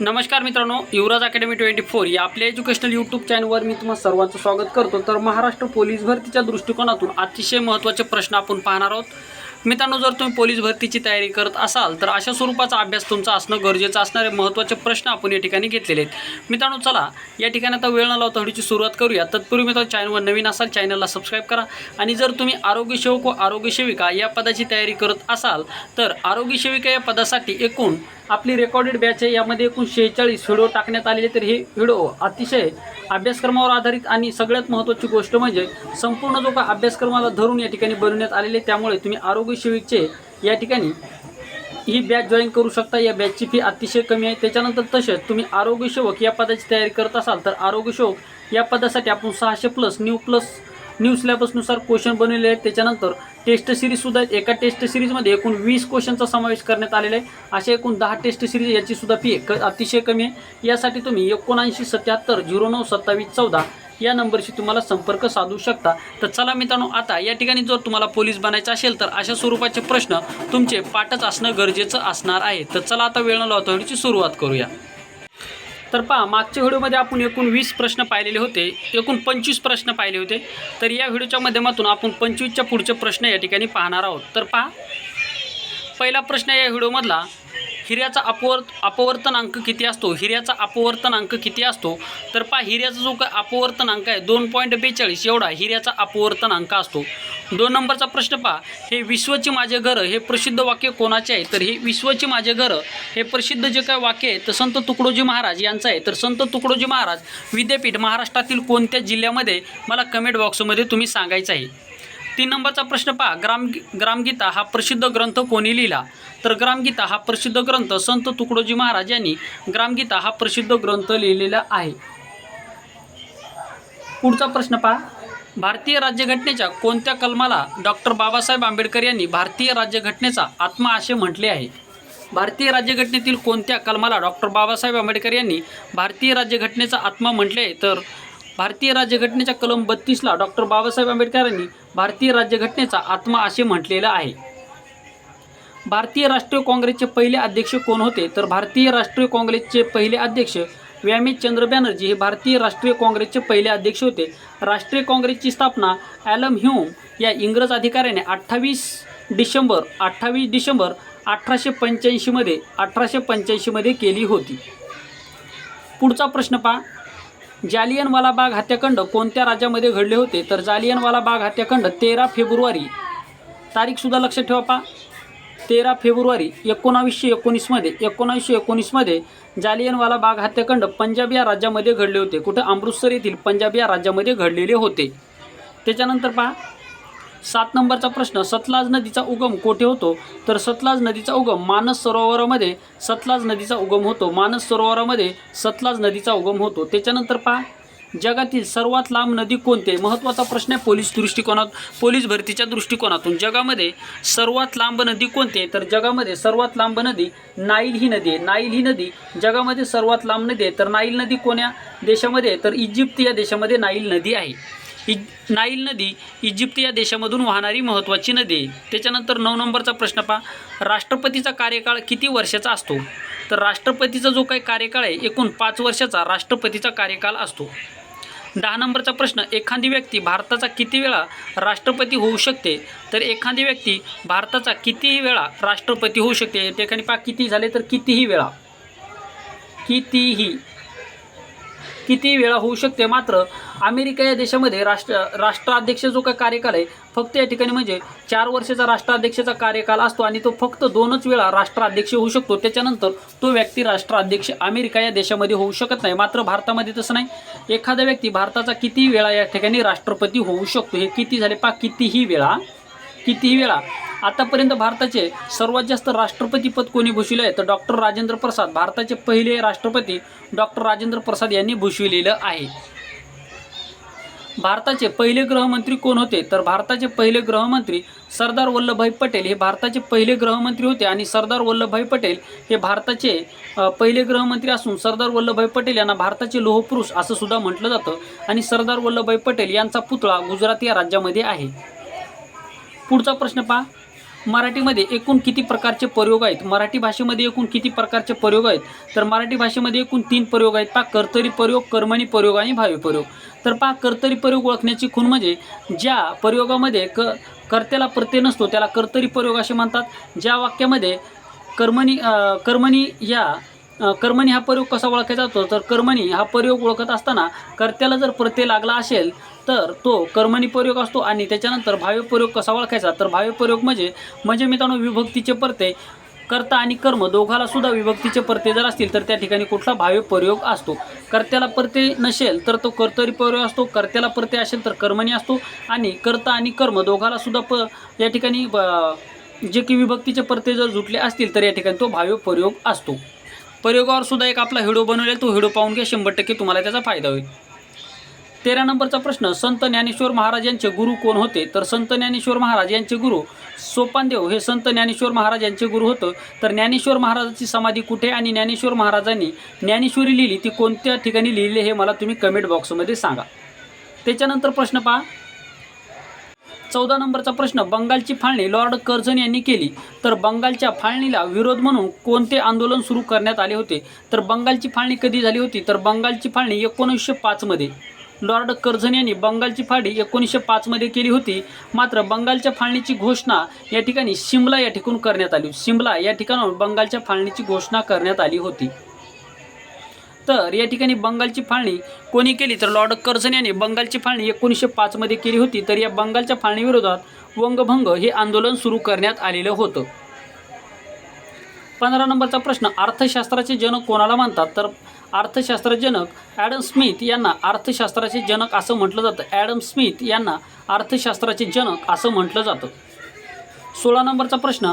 नमस्कार मित्रांनो युवराज academy twenty four या आपल्या एज्युकेशनल यूट्यूब चॅनलवर मी तुम्हाला सर्वांचं स्वागत करतो. तर महाराष्ट्र पोलीस भरतीच्या दृष्टिकोनातून अतिशय महत्त्वाचे प्रश्न आपण पाहणार आहोत. मित्रांनो जर तुम्ही पोलीस भरतीची तयारी करत असाल तर अशा स्वरूपाचा अभ्यास तुमचा असणं गरजेचं असणारे महत्त्वाचे प्रश्न आपण या ठिकाणी घेतलेले आहेत. मित्रांनो चला या ठिकाणी आता वेळ न लावता व्हिडिओची सुरुवात करूया. तत्पूर्वी मित्रांनो चॅनलवर नवीन असाल चॅनलला सबस्क्राईब करा. आणि जर तुम्ही आरोग्य सेवक व आरोग्य सेविका या पदाची तयारी करत असाल तर आरोग्य सेविका या पदासाठी एकूण आपली रेकॉर्डेड बॅच आहे. यामध्ये एकूण शेहेचाळीस व्हिडिओ टाकण्यात आलेले तर हे व्हिडिओ अतिशय अभ्यासक्रमावर आधारित आणि सगळ्यात महत्त्वाची गोष्ट म्हणजे संपूर्ण जो का अभ्यासक्रमाला धरून या ठिकाणी बनवण्यात आलेले त्यामुळे तुम्ही आरोग्य सेविकचे या ठिकाणी ही बॅच जॉईन करू शकता. या बॅचची फी अतिशय कमी आहे. त्याच्यानंतर तसेच तुम्ही आरोग्यसेवक या पदाची तयारी करत असाल तर आरोग्यसेवक या पदासाठी आपण सहाशे प्लस न्यू प्लस न्यू सिलेबसनुसार क्वेश्चन बनवलेले आहेत. त्याच्यानंतर टेस्ट सिरीजसुद्धा आहेत. एका टेस्ट सिरीजमध्ये एकूण वीस क्वेश्चनचा समावेश करण्यात आलेला आहे. अशा एकूण दहा टेस्ट सिरीज याचीसुद्धा फी क अतिशय कमी आहे. यासाठी तुम्ही एकोणऐंशी सत्याहत्तर झिरो नऊ सत्तावीस चौदा या नंबरशी तुम्हाला संपर्क साधू शकता. तर चला मित्रांनो आता या ठिकाणी जर तुम्हाला पोलीस बनायचं असेल तर अशा स्वरूपाचे प्रश्न तुमचे पाठच असणं गरजेचं असणार आहे. तर चला आता वेळ न लावता व्हिडिओची सुरुवात करूया. तर पहा मागच्या व्हिडिओमध्ये आपण एकूण वीस प्रश्न पाहिलेले होते. एकूण पंचवीस प्रश्न पाहिले होते. तर या व्हिडिओच्या माध्यमातून आपण पंचवीसच्या पुढचे प्रश्न या ठिकाणी पाहणार आहोत. तर पहा पहिला प्रश्न या व्हिडिओमधला हिऱ्याचा अपवर्त अपवर्तनांक किती असतो? हिऱ्याचा अपवर्तनांक किती असतो? तर पहा हिऱ्याचा जो काय अपवर्तनांक आहे दोन पॉईंट बेचाळीस एवढा हिऱ्याचा अपवर्तनांक असतो. दोन नंबरचा प्रश्न पहा हे विश्वचे माझे घर हे प्रसिद्ध वाक्य कोणाचे आहे? तर हे विश्वचे माझे घर हे प्रसिद्ध जे काय वाक्य आहे तर संत तुकडोजी महाराज यांचं आहे. तर संत तुकडोजी महाराज विद्यापीठ महाराष्ट्रातील कोणत्या जिल्ह्यामध्ये? मला कमेंट बॉक्समध्ये तुम्ही सांगायचं आहे. तीन नंबरचा प्रश्न पहा. ग्राम ग्रामगीता हा प्रसिद्ध ग्रंथ कोणी लिहिला? तर ग्रामगीता हा प्रसिद्ध ग्रंथ संत तुकडोजी महाराज यांनी ग्रामगीता हा प्रसिद्ध ग्रंथ लिहिलेला आहे. पुढचा प्रश्न पहा. भारतीय राज्यघटनेच्या कोणत्या कलमाला डॉक्टर बाबासाहेब आंबेडकर यांनी भारतीय राज्यघटनेचा आत्मा असे म्हटले आहे? भारतीय राज्यघटनेतील कोणत्या कलमाला डॉक्टर बाबासाहेब आंबेडकर यांनी भारतीय राज्यघटनेचा आत्मा म्हटले आहे? तर भारतीय राज्यघटनेच्या कलम बत्तीसला डॉक्टर बाबासाहेब आंबेडकरांनी भारतीय राज्यघटनेचा आत्मा असे म्हटलेलं आहे. भारतीय राष्ट्रीय काँग्रेसचे पहिले अध्यक्ष कोण होते? तर भारतीय राष्ट्रीय काँग्रेसचे पहिले अध्यक्ष व्यामीचंद्र बॅनर्जी हे भारतीय राष्ट्रीय काँग्रेसचे पहिले अध्यक्ष होते. राष्ट्रीय काँग्रेसची स्थापना ॲलम ह्यूम या इंग्रज अधिकाऱ्याने अठ्ठावीस डिसेंबर अठ्ठावीस डिसेंबर अठराशे पंच्याऐंशीमध्ये अठराशे पंच्याऐंशीमध्ये केली होती. पुढचा प्रश्न पहा. जालियनवाला बाग हत्याकांड कोणत्या राज्यामध्ये घडले होते? तर जालियनवाला बाग हत्याकांड तेरा फेब्रुवारी. तारीखसुद्धा लक्षात ठेवा पहा तेरा फेब्रुवारी एकोणावीसशे एकोणीसमध्ये एकोणावीसशे एकोणीसमध्ये जालियनवाला बाग हत्याकांड पंजाब या राज्यामध्ये घडले होते. कुठं? अमृतसर येथील पंजाब या राज्यामध्ये घडलेले होते. त्याच्यानंतर पहा. सात नंबरचा प्रश्न सतलाज नदीचा उगम कोठे होतो? तर सतलाज नदीचा उगम मानस सरोवरामध्ये सतलाज नदीचा उगम होतो. मानस सरोवरामध्ये सतलाज नदीचा उगम होतो. त्याच्यानंतर पहा जगातील सर्वात लांब नदी कोणते महत्त्वाचा प्रश्न आहे पोलीस दृष्टिकोनात पोलीस भरतीच्या दृष्टिकोनातून. जगामध्ये सर्वात लांब नदी कोणती आहे? तर जगामध्ये सर्वात लांब नदी नाईल ही नदी आहे. नाईल ही नदी जगामध्ये सर्वात लांब नदी आहे. तर नाईल नदी कोण्या देशामध्ये तर इजिप्त या देशामध्ये नाईल नदी आहे. इ नाईल नदी इजिप्त या देशामधून वाहणारी महत्त्वाची नदी आहे. त्याच्यानंतर नऊ नंबरचा प्रश्न पहा. राष्ट्रपतीचा कार्यकाळ किती वर्षाचा असतो? तर राष्ट्रपतीचा जो काही कार्यकाळ आहे एकूण पाच वर्षाचा राष्ट्रपतीचा कार्यकाळ असतो. दहा नंबरचा प्रश्न एखादी व्यक्ती भारताचा किती वेळा राष्ट्रपती होऊ शकते? तर एखादी व्यक्ती भारताचा कितीही वेळा राष्ट्रपती होऊ शकते? या ठिकाणी पहा किती झाले तर कितीही वेळा. कितीही. किती वेळा होऊ शकते? मात्र अमेरिका या देशामध्ये राष्ट्र राष्ट्राध्यक्ष जो काय कार्यकाल आहे फक्त या ठिकाणी म्हणजे चार वर्षाचा राष्ट्राध्यक्षाचा कार्यकाल असतो आणि तो फक्त दोनच वेळा राष्ट्राध्यक्ष होऊ शकतो. त्याच्यानंतर तो व्यक्ती राष्ट्राध्यक्ष अमेरिका या देशामध्ये होऊ शकत नाही. मात्र भारतामध्ये तसं नाही. एखादा व्यक्ती भारताचा किती वेळा या ठिकाणी राष्ट्रपती होऊ शकतो? हे किती झाले? पा कितीही वेळा कितीही वेळा आतापर्यंत भारताचे सर्वात जास्त राष्ट्रपती पद कोणी भूषविले आहे तर डॉक्टर राजेंद्र प्रसाद भारताचे पहिले राष्ट्रपती डॉक्टर राजेंद्र प्रसाद यांनी भूषविलेलं आहे. भारताचे पहिले गृहमंत्री कोण होते? तर भारताचे पहिले गृहमंत्री सरदार वल्लभभाई पटेल हे भारताचे पहिले गृहमंत्री होते आणि सरदार वल्लभभाई पटेल हे भारताचे पहिले गृहमंत्री असून सरदार वल्लभभाई पटेल यांना भारताचे लोहपुरुष असं सुद्धा म्हटलं जातं आणि सरदार वल्लभभाई पटेल यांचा पुतळा गुजरात या राज्यामध्ये आहे. पुढचा प्रश्न पहा. मराठीमध्ये एकूण किती प्रकारचे प्रयोग आहेत? मराठी भाषेमध्ये एकूण किती प्रकारचे प्रयोग आहेत? तर मराठी भाषेमध्ये एकूण तीन प्रयोग आहेत. पा कर्तरी प्रयोग कर्मणी प्रयोग आणि भावी प्रयोग. तर पा कर्तरी प्रयोग ओळखण्याची खूण म्हणजे ज्या प्रयोगामध्ये क कर्त्याला प्रत्यय नसतो त्याला कर्तरी प्रयोग असे म्हणतात. ज्या वाक्यामध्ये कर्मणी कर्मणी या कर्मणी हा प्रयोग कसा ओळखला जातो? तर कर्मणी हा प्रयोग ओळखत असताना कर्त्याला जर प्रत्यय लागला असेल तर तो कर्मणी प्रयोग असतो आणि त्याच्यानंतर भाव्यप्रयोग कसा ओळखायचा? तर भाव्यप्रयोग म्हणजे म्हणजे मित्रांनो विभक्तीचे परते कर्ता आणि कर्म दोघाला सुद्धा विभक्तीचे परते जर असतील तर त्या ठिकाणी कुठला भाव्य प्रयोग असतो? कर्त्याला परते नसेल तर तो कर्तरी प्रयोग असतो. कर्त्याला परते असेल तर कर्मणी असतो. आणि कर्ता आणि कर्म दोघाला सुद्धा प या ठिकाणी ब- जे की विभक्तीचे परते जर जुटले असतील तर या ठिकाणी तो भाव्य प्रयोग असतो. प्रयोगावर सुद्धा एक आपला हिडो बनवलेला तो हिडो पाहून घ्या. शंभर टक्के तुम्हाला त्याचा फायदा होईल. तेरा नंबरचा प्रश्न संत ज्ञानेश्वर महाराज यांचे गुरु कोण होते? तर संत ज्ञानेश्वर महाराज यांचे गुरु सोपानदेव. हे संत ज्ञानेश्वर महाराज यांचे गुरु होतं. तर ज्ञानेश्वर महाराजाची समाधी कुठे आणि ज्ञानेश्वर महाराजांनी ज्ञानेश्वरी लिहिली? ती कोणत्या ठिकाणी लिहिली हे मला तुम्ही कमेंट बॉक्समध्ये सांगा. त्याच्यानंतर प्रश्न पहा. चौदा नंबरचा प्रश्न बंगालची फाळणी लॉर्ड कर्झन यांनी केली. तर बंगालच्या फाळणीला विरोध म्हणून कोणते आंदोलन सुरू करण्यात आले होते? तर बंगालची फाळणी कधी झाली होती? तर बंगालची फाळणी एकोणीसशे पाचमध्ये लॉर्ड कर्झन यांनी बंगालची फाळणी एकोणीसशे पाचमध्ये केली होती. मात्र बंगालच्या फाळणीची घोषणा या ठिकाणी शिमला या ठिकाणून करण्यात आली. शिमला या ठिकाणाहून बंगालच्या फाळणीची घोषणा करण्यात आली होती. तर या ठिकाणी बंगालची फाळणी कोणी केली? तर लॉर्ड कर्झन यांनी बंगालची फाळणी एकोणीसशे पाचमध्ये केली होती. तर या बंगालच्या फाळणीविरोधात वंगभंग हे आंदोलन सुरू करण्यात आलेलं होतं. पंधरा नंबरचा प्रश्न अर्थशास्त्राचे जनक कोणाला मानतात? तर अर्थशास्त्रजनक ॲडम स्मिथ यांना अर्थशास्त्राचे जनक असं म्हटलं जातं. ॲडम स्मिथ यांना अर्थशास्त्राचे जनक असं म्हटलं जातं. सोळा नंबरचा प्रश्न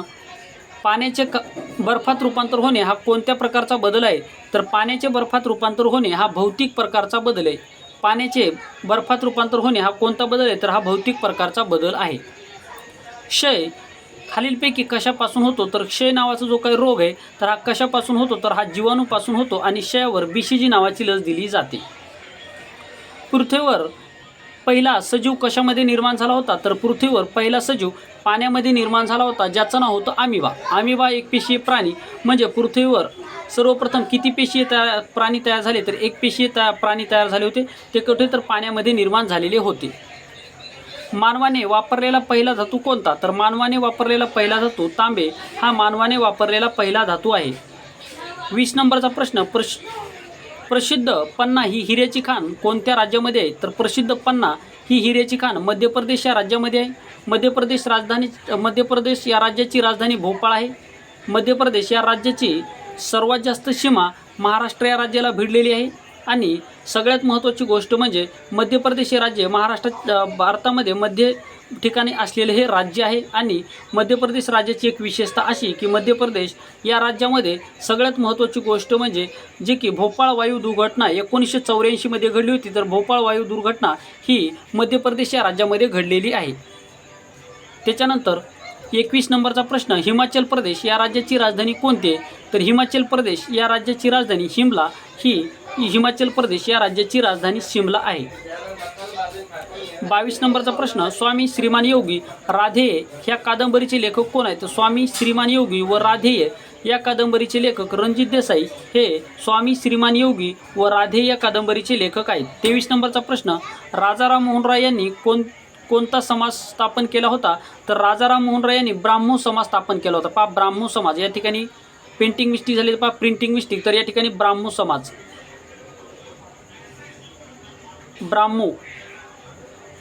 पाण्याचे क बर्फात रूपांतर होणे हा कोणत्या प्रकारचा बदल आहे? तर पाण्याचे बर्फात रूपांतर होणे हा भौतिक प्रकारचा बदल आहे. पाण्याचे बर्फात रूपांतर होणे हा कोणता बदल आहे? तर हा भौतिक प्रकारचा बदल आहे. क्षय खालीलपैकी कशापासून होतो? तर क्षय नावाचा जो काही रोग आहे तर हा कशापासून होतो? तर हा जीवाणूपासून होतो आणि क्षयावर बीसीजी नावाची लस दिली जाते. पृथ्वीवर पहिला सजीव कशामध्ये निर्माण झाला होता? तर पृथ्वीवर पहिला सजीव पाण्यामध्ये निर्माण झाला होता ज्याचं नाव होतं आमिबा आमिबा एक पेशीय प्राणी. म्हणजे पृथ्वीवर सर्वप्रथम किती पेशीय तयार प्राणी तयार झाले? तर एक पेशीय तया प्राणी तयार झाले होते. ते कुठे? तर पाण्यामध्ये निर्माण झालेले होते. मानवाने वापरलेला पहिला धातू कोणता? तर मानवाने वापरलेला पहिला धातू तांबे. हा मानवाने वापरलेला पहिला धातू आहे. वीस नंबरचा प्रश्न. प्रश प्रसिद्ध पन्ना ही हिऱ्याची खाण कोणत्या राज्यामध्ये आहे? तर प्रसिद्ध पन्ना ही हिऱ्याची खाण मध्य प्रदेश या राज्यामध्ये आहे. मध्य प्रदेश राजधानी मध्य प्रदेश या राज्याची राजधानी भोपाळ आहे. मध्य प्रदेश या राज्याची सर्वात जास्त सीमा महाराष्ट्र या राज्याला भिडलेली आहे. आणि सगळ्यात महत्त्वाची गोष्ट म्हणजे मध्य प्रदेश हे राज्य महाराष्ट्रात भारतामध्ये मध्य ठिकाणी असलेले हे राज्य आहे. आणि मध्य प्रदेश राज्याची एक विशेषता अशी की मध्य प्रदेश या राज्यामध्ये सगळ्यात महत्त्वाची गोष्ट म्हणजे जे की भोपाळ वायू दुर्घटना एकोणीसशे चौऱ्याऐंशीमध्ये घडली होती. तर भोपाळ वायू दुर्घटना ही मध्य प्रदेश या राज्यामध्ये घडलेली आहे. त्याच्यानंतर एकवीस नंबरचा प्रश्न हिमाचल प्रदेश या राज्याची राजधानी कोणती आहे? तर हिमाचल प्रदेश या राज्याची राजधानी शिमला ही हिमाचल प्रदेश या राज्याची राजधानी शिमला आहे. बावीस नंबरचा प्रश्न स्वामी श्रीमान योगी राधेय ह्या कादंबरीचे लेखक कोण आहेत? स्वामी श्रीमान योगी व राधेय या कादंबरीचे लेखक रणजित देसाई हे स्वामी श्रीमान योगी व राधेय या कादंबरीचे लेखक आहेत. तेवीस नंबरचा प्रश्न राजाराम मोहन राय यांनी कोण कोणता समाज स्थापन केला होता? तर राजाराम मोहन राय यांनी ब्राह्मो समाज स्थापन केला होता. पहा ब्राह्मो समाज या ठिकाणी पेंटिंग मिस्टेक झाली पहा प्रिंटिंग मिस्टेक तर या ठिकाणी ब्राह्मो समाज. ब्राह्मो.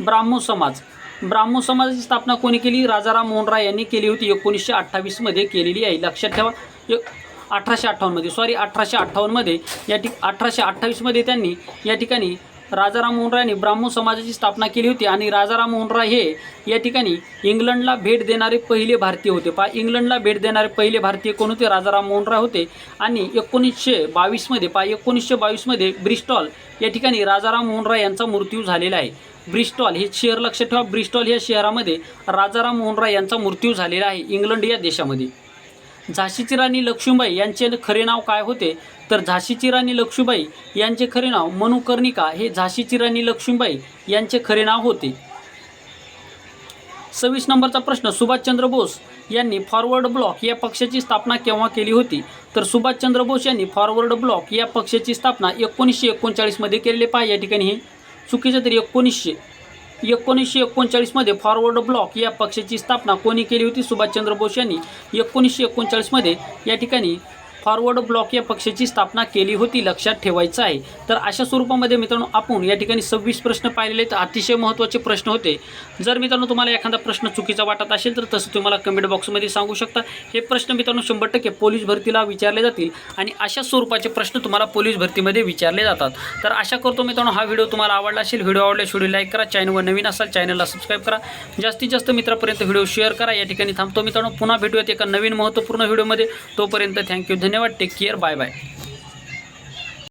ब्राह्मो समाज. ब्राह्मो समाजाची स्थापना कोणी केली? राजाराम मोहन राय यांनी केली होती. एकोणीसशे अठ्ठावीसमध्ये केलेली आहे. लक्षात ठेवा. एक अठराशे अठ्ठावन्नमध्ये सॉरी अठराशे अठ्ठावन्नमध्ये या ठिक अठराशे अठ्ठावीसमध्ये त्यांनी या ठिकाणी राजाराम मोहन रायांनी ब्राह्मण समाजाची स्थापना केली होती आणि राजाराम मोहन राय हे या ठिकाणी इंग्लंडला भेट देणारे पहिले भारतीय होते. पा इंग्लंडला भेट देणारे पहिले भारतीय कोण होते? राजाराम मोहन राय होते. आणि एकोणीसशे बावीसमध्ये पा एकोणीसशे बावीसमध्ये ब्रिस्टॉल या ठिकाणी राजाराम मोहन राय यांचा मृत्यू झालेला आहे. ब्रिस्टॉल हे शहर लक्षात ठेवा ब्रिस्टॉल या शहरामध्ये राजाराम मोहन राय यांचा मृत्यू झालेला आहे इंग्लंड या देशामध्ये. झाशीची राणी लक्ष्मीबाई यांचे खरे नाव काय होते? तर झाशीची राणी लक्ष्मीबाई यांचे खरे नाव मनुकर्णिका हे झाशीची राणी लक्ष्मीबाई यांचे खरे नाव होते. सव्वीस नंबरचा प्रश्न सुभाषचंद्र बोस यांनी फॉरवर्ड ब्लॉक या पक्षाची स्थापना केव्हा केली होती? तर सुभाषचंद्र बोस यांनी फॉरवर्ड ब्लॉक या पक्षाची स्थापना एकोणीसशे एकोणचाळीसमध्ये केलेली पहा या ठिकाणी हे. चुकीचं तरी एकोणीसशे एकोणीसशे एकोणचाळीसमध्ये फॉरवर्ड ब्लॉक या पक्षाची स्थापना कोणी केली होती? सुभाषचंद्र बोस यांनी. एकोणीसशे एकोणचाळीसमध्ये या ठिकाणी फॉरवर्ड ब्लॉक या पक्षाची स्थापना केली होती लक्षात ठेवायचं आहे. तर अशा स्वरूपामध्ये मित्रांनो आपण या ठिकाणी सव्वीस प्रश्न पाहिलेले आहेत. अतिशय महत्त्वाचे प्रश्न होते. जर मित्रांनो तुम्हाला एखादा प्रश्न चुकीचा वाटत असेल तर तसं तुम्हाला कमेंट बॉक्समध्ये सांगू शकता. हे प्रश्न मित्रांनो शंभर टक्के पोलीस भरतीला विचारले जातील आणि अशा स्वरूपाचे प्रश्न तुम्हाला पोलीस भरतीमध्ये विचारले जातात. तर आशा करतो मित्रांनो हा व्हिडिओ तुम्हाला आवडला असेल व्हिडिओ आवडल्यास व्हिडिओ लाईक करा चॅनलवर नवीन असाल चॅनलला सबस्क्राईब करा. जास्तीत जास्त मित्रापर्यंत व्हिडिओ शेअर करा. या ठिकाणी थांबतो मित्रांनो पुन्हा भेटूयात एका नवीन महत्त्वपूर्ण व्हिडिओमध्ये. तोपर्यंत थँक्यू धन्यवाद टेक केअर बाय बाय